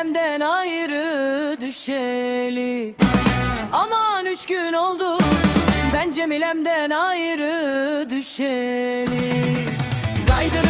Ailemden ayrı düşeli. Aman üç gün oldu Ben Cemilem'den ayrı düşeli. Gaydırı